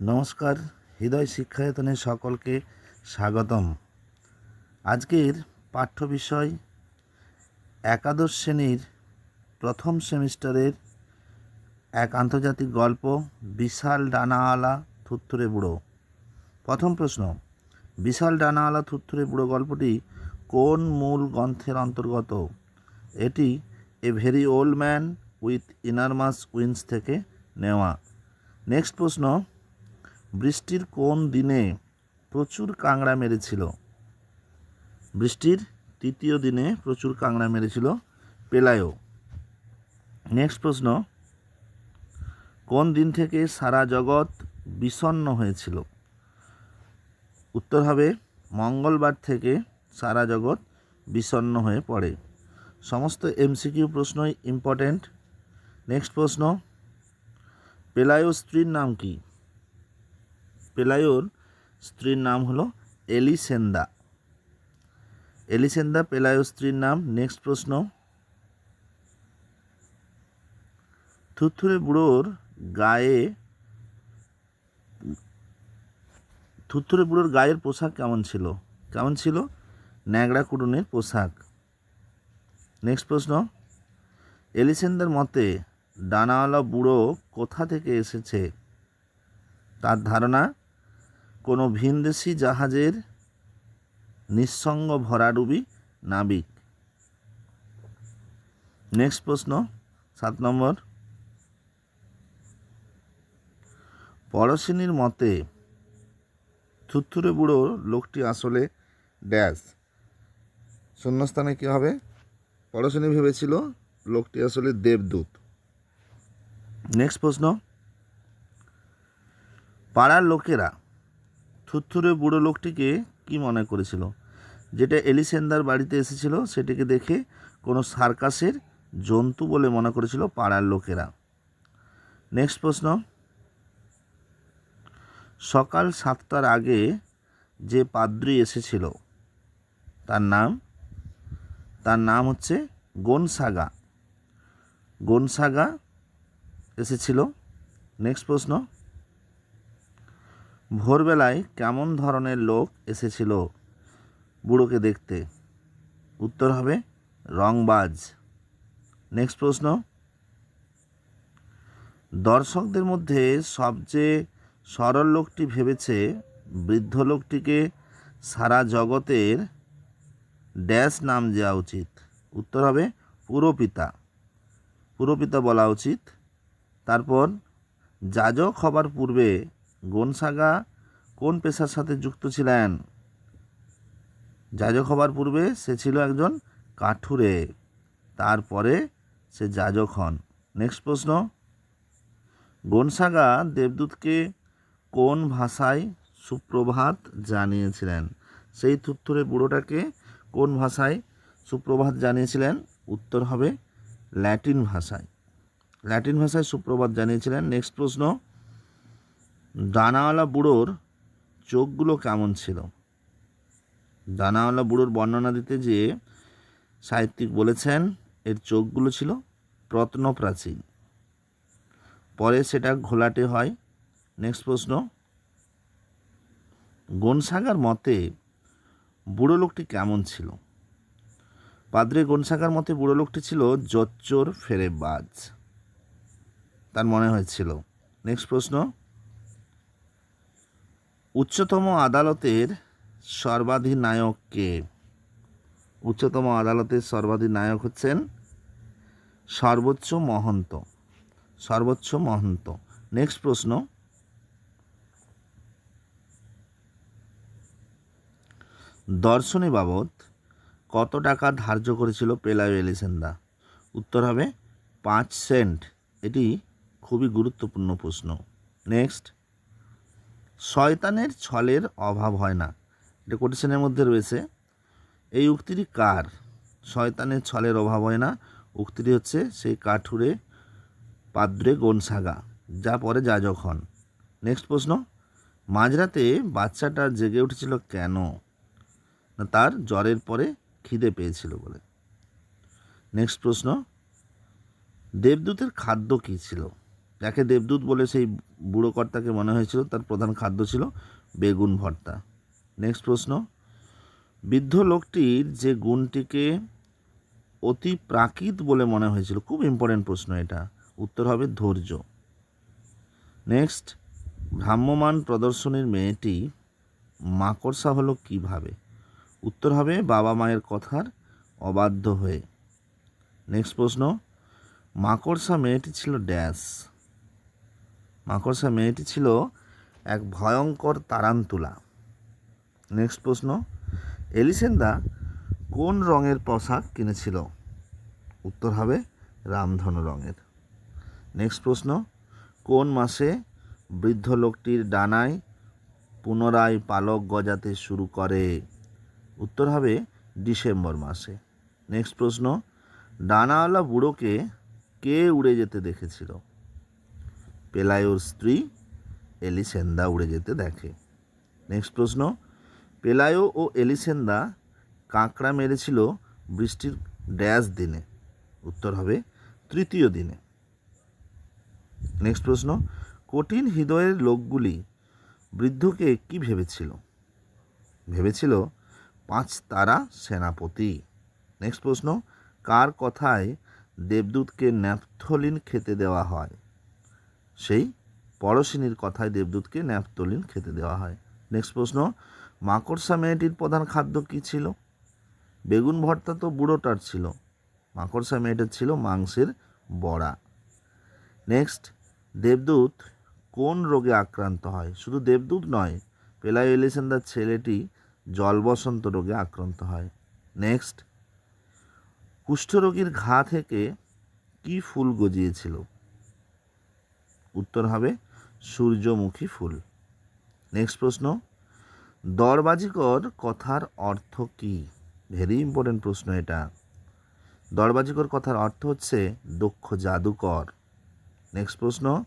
নমস্কার, হৃদয় শিক্ষায়তনে সকলকে স্বাগতম। আজকের পাঠ্য বিষয় একাদশ শ্রেণির প্রথম সেমিস্টারের এক আন্তর্জাতিক গল্প, বিশাল ডানাওয়ালা থুত্থুরে বুড়ো। প্রথম প্রশ্ন, বিশাল ডানাওয়ালা থুত্থুরে বুড়ো গল্পটি কোন মূল গ্রন্থের অন্তর্গত? এটি a very old man with enormous wings থেকে নেওয়া। নেক্সট প্রশ্ন বৃষ্টির কোন দিনে প্রচুর কাংড়া মেরেছিল? বৃষ্টির তৃতীয় দিনে প্রচুর কাংড়া মেরেছিল পেলায়ও নেক্সট প্রশ্ন, কোন দিন থেকে সারা জগৎ বিষণ্ণ হয়েছিল? উত্তর হবে, মঙ্গলবার থেকে সারা জগৎ বিষণ্ণ হয়ে পড়ে। সমস্ত এমসিকিউ প্রশ্নই ইম্পর্ট্যান্ট নেক্সট প্রশ্ন পেলায়ো স্ত্রীর নাম কি? পেলায়োর স্ত্রীর নাম হলো এলিসেন্দা। এলিসেন্দা পেলায়ো স্ত্রীর নাম, নেক্সট প্রশ্ন। থুথুরে বুড়োর গায়ে, থুথুরে বুড়োর গায়ের পোশাক কেমন ছিল? কেমন ছিল? ন্যাংরা কুটুনের পোশাক। নেক্সট প্রশ্ন। এলিসেন্দার মতে, ডানাওয়ালা বুড়ো কোথা থেকে এসেছে? তার ধারণা কোনো ভিনদেশি জাহাজের নিঃসঙ্গ ভরাডুবি নাবিক? নেক্সট প্রশ্ন, সাত নম্বর। পরশিনীর মতে, থুথুরে বুড়ো লোকটি আসলে ড্যাশ। শূন্যস্থানে কী হবে? পরশিনী ভেবেছিল লোকটি আসলে দেবদূত। নেক্সট প্রশ্ন, পাড়ার লোকেরা থুরথুরে বুড়ো লোকটিকে কি মনে করেছিল? যেটা এলিসেন্দার বাড়িতে এসেছিল, সেটিকে দেখে কোনো সার্কাসের জন্তু বলে মনে করেছিল পাড়ার লোকেরা। নেক্সট প্রশ্ন। সকাল সাতটার আগে যে পাদ্রি এসেছিল, তার নাম? তার নাম হচ্ছে গোনসাগা। গোনসাগা এসেছিল। নেক্সট প্রশ্ন। ভোরবেলায় কেমন ধরনের লোক এসেছিল বুড়োকে দেখতে? উত্তর হবে, রংবাজ। নেক্সট প্রশ্ন। দর্শকদের মধ্যে সবচেয়ে সরল লোকটি ভেবেছে বৃদ্ধ লোকটিকে সারা জগতের ড্যাশ নাম দেওয়া উচিত। উত্তর হবে, পুরোপিতা। পুরোপিতা বলা উচিত। তারপর, যাজক হবার পূর্বে গনসাগা কোন পেশার সাথে যুক্ত ছিলেন? যাজক হবার পূর্বে সে ছিল একজন কাঠুরে, তারপরে সে যাজক হন। নেক্সট প্রশ্ন। গোনসাগা দেবদূতকে কোন ভাষায় সুপ্রভাত জানিয়েছিলেন? সেই থুত্থুরে বুড়োটাকে কোন ভাষায় সুপ্রভাত জানিয়েছিলেন? উত্তর হবে ল্যাটিন ভাষায়। ল্যাটিন ভাষায় সুপ্রভাত জানিয়েছিলেন। নেক্সট প্রশ্ন। ডানাওয়ালা বুড়োর চোখগুলো কেমন ছিল? ডানাওয়ালা বুড়োর বর্ণনা দিতে যে সাহিত্যিক বলেছেন, এর চোখগুলো ছিল প্রত্নপ্রাচীন। পরে সেটা ঘোলাটে হয়। নেক্সট প্রশ্ন। গনসাগার মতে বুড়ো লোকটি কেমন ছিল? পাদ্রে গনসাগার মতে বুড়ো লোকটি ছিল জচ্চোর ফেরেবাজ। তার মনে হয়েছিল। নেক্সট প্রশ্ন। উচ্চতম আদালতের সর্বাধিনায়ক কে উচ্চতম আদালতের সর্বাধিনায়ক হচ্ছেন সর্বোচ্চ মহন্ত সর্বোচ্চ মহন্ত। নেক্সট প্রশ্ন। দর্শনী বাবদ কত টাকা ধার্য করেছিল পেলায় এলিসেন্দা? উত্তর হবে পাঁচ সেন্ট। এটি খুবই গুরুত্বপূর্ণ প্রশ্ন। নেক্সট শয়তানের ছলের অভাব হয় না। এটা কোটেশনের মধ্যে রয়েছে। এই উক্তিটি কার? শয়তানের ছলের অভাব হয় না। উক্তিটি হচ্ছে সেই কাঠুরে পাদ্রে গনসাগা, যা পরে যাজক হন। নেক্সট প্রশ্ন, মাঝরাতে বাচ্চাটা জেগে উঠেছিল কেন? না, তার জ্বরের পরে খিদে পেয়েছিল বলে। নেক্সট প্রশ্ন, দেবদূতের খাদ্য কী ছিল? যাকে দেবদূত বলে সেই বুড়ো কর্তাকে মনে হয়েছিল, তার প্রধান খাদ্য ছিল বেগুন ভর্তা। নেক্সট প্রশ্ন। বৃদ্ধ লোকটির যে গুণটিকে অতি প্রাকৃত বলে মনে হয়েছিল, খুব ইম্পর্টেন্ট প্রশ্ন এটা। উত্তর হবে ধৈর্য। নেক্সট ভ্রাম্যমান প্রদর্শনীর মেয়েটি মাকড়সা হলো কীভাবে? উত্তর হবে বাবা মায়ের কথার অবাধ্য হয়ে। নেক্সট প্রশ্ন, মাকড়সা মেয়েটি ছিল ড্যাশ। মাকড়সা মেয়েটি ছিল এক ভয়ঙ্কর তারান্তুলা। নেক্সট প্রশ্ন, এলিসেন্দা কোন রঙের পোশাক কিনেছিল? উত্তর হবে রামধনু রঙের। নেক্সট প্রশ্ন, কোন মাসে বৃদ্ধ লোকটির ডানায় পুনরায় পালক গজাতে শুরু করে? উত্তর হবে ডিসেম্বর মাসে। নেক্সট প্রশ্ন, ডানাওয়ালা বুড়োকে কে উড়ে যেতে দেখেছিল? পেলায়োর স্ত্রী এলিসেন্দা উড়ে যেতে দেখে। নেক্সট প্রশ্ন পেলায়ো ও এলিসেন্দা কাঁকড়া মেরেছিল বৃষ্টির ড্যাশ দিনে। উত্তর হবে, তৃতীয় দিনে। নেক্সট প্রশ্ন, কঠিন হৃদয়ের লোকগুলি বৃদ্ধকে কি ভেবেছিল? ভেবেছিল, পাঁচ তারা সেনাপতি। নেক্সট প্রশ্ন, কার কথায় দেবদূতকে ন্যাপথলিন খেতে দেওয়া হয়? সেই পরশিনীর কথায় দেবদূতকে ন্যাপথলিন খেতে দেওয়া হয়। নেক্সট প্রশ্ন, মাকড়সা মেয়েটির প্রধান খাদ্য কী ছিল? বেগুন ভর্তা তো বুড়োটার ছিল। মাকড়সা মেয়েটার ছিল মাংসের বড়া। নেক্সট দেবদূত কোন রোগে আক্রান্ত হয়? শুধু দেবদূত নয় পেলায় এলিসেন্দার ছেলেটি জলবসন্ত রোগে আক্রান্ত হয়। নেক্সট কুষ্ঠরোগীর ঘা থেকে কি ফুল গজিয়েছিল? উত্তর হবে সূর্যমুখী ফুল। নেক্সট প্রশ্ন, দরবাজিকর কথার অর্থ কি? ভেরি ইম্পর্টেন্ট প্রশ্ন এটা। দরবাজিকর কথার অর্থ হচ্ছে দক্ষ জাদুকর। নেক্সট প্রশ্ন,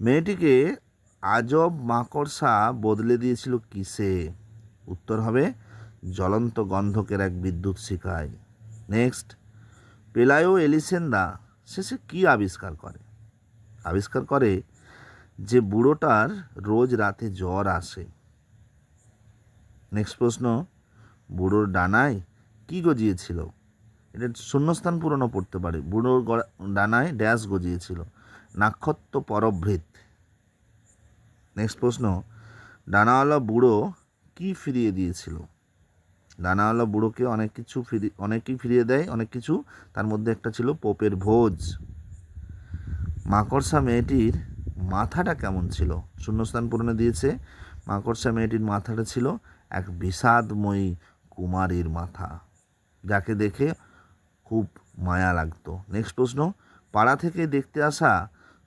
মেয়েটিকে আজব মাকড়সা বদলে দিয়েছিল কিসে? উত্তর হবে, জ্বলন্ত গন্ধকের এক বিদ্যুৎ শিখায়। নেক্সট পেলায়ো এলিসেন্দা শেষে কি আবিষ্কার করে? আবিষ্কার করে যে বুড়োটার রোজ রাতে জ্বর আসে। নেক্সট প্রশ্ন, বুড়োর ডানায় কি গজিয়েছিল? এটা শূন্যস্থান পূরণও পড়তে পারে। বুড়োর ডানায় ড্যাশ গজিয়েছিল। নাক্ষত্র পরভৃত নেক্সট প্রশ্ন, ডানাওয়ালা বুড়ো কি ফিরিয়ে দিয়েছিল? ডানাওয়ালা বুড়োকে অনেক কিছু ফিরি, অনেকই ফিরিয়ে দেয়, অনেক কিছু, তার মধ্যে একটা ছিল পোপের ভোজ। মাকড়সা মেয়েটির মাথাটা কেমন ছিল? শূন্যস্থান পূরণে দিয়েছে। মাকড়সা মেয়েটির মাথাটা ছিল এক বিষাদময়ী কুমারীর মাথা, যাকে দেখে খুব মায়া লাগতো। নেক্সট প্রশ্ন, পাড়া থেকে দেখতে আসা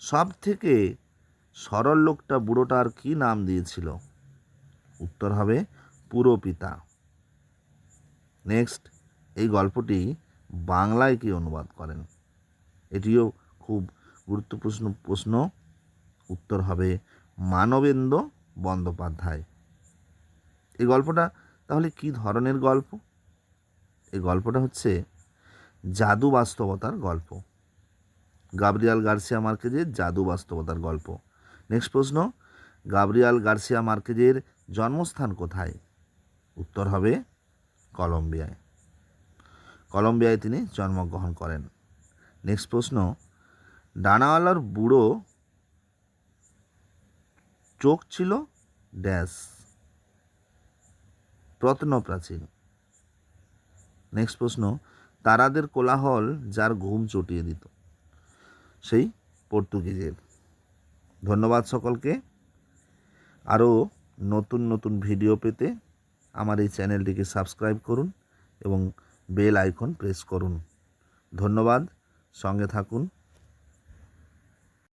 সব থেকে সরল লোকটা বুড়োটার কি নাম দিয়েছিল? উত্তর হবে পুরপিতা। নেক্সট, এই গল্পটি বাংলায় কি অনুবাদ করেন? এটিও খুব গুরুত্বপূর্ণ প্রশ্ন। উত্তর হবে মানবেন্দ্র বন্দ্যোপাধ্যায়। এই গল্পটা তাহলে কি ধরনের গল্প? এই গল্পটা হচ্ছে জাদু বাস্তবতার গল্প। গাবরিয়াল গার্সিয়া মার্কেজের জাদু বাস্তবতার গল্প। নেক্সট প্রশ্ন, গাবরিয়াল গার্সিয়া মার্কেজের জন্মস্থান কোথায়? উত্তর হবে কলম্বিয়ায়। কলম্বিয়ায় তিনি জন্মগ্রহণ করেন। নেক্সট প্রশ্ন ডানাওয়ালার বুড়ো চোখ ছিল ড্যাশ, প্রত্নপ্রাচীন। নেক্সট প্রশ্ন, তারাদের কোলাহল যার ঘুম চটিয়ে দিত, সেই পর্তুগিজের। ধন্যবাদ সকলকে। আরও নতুন নতুন ভিডিও পেতে আমার এই চ্যানেলটিকে সাবস্ক্রাইব করুন এবং বেল আইকন প্রেস করুন। ধন্যবাদ। সঙ্গে থাকুন।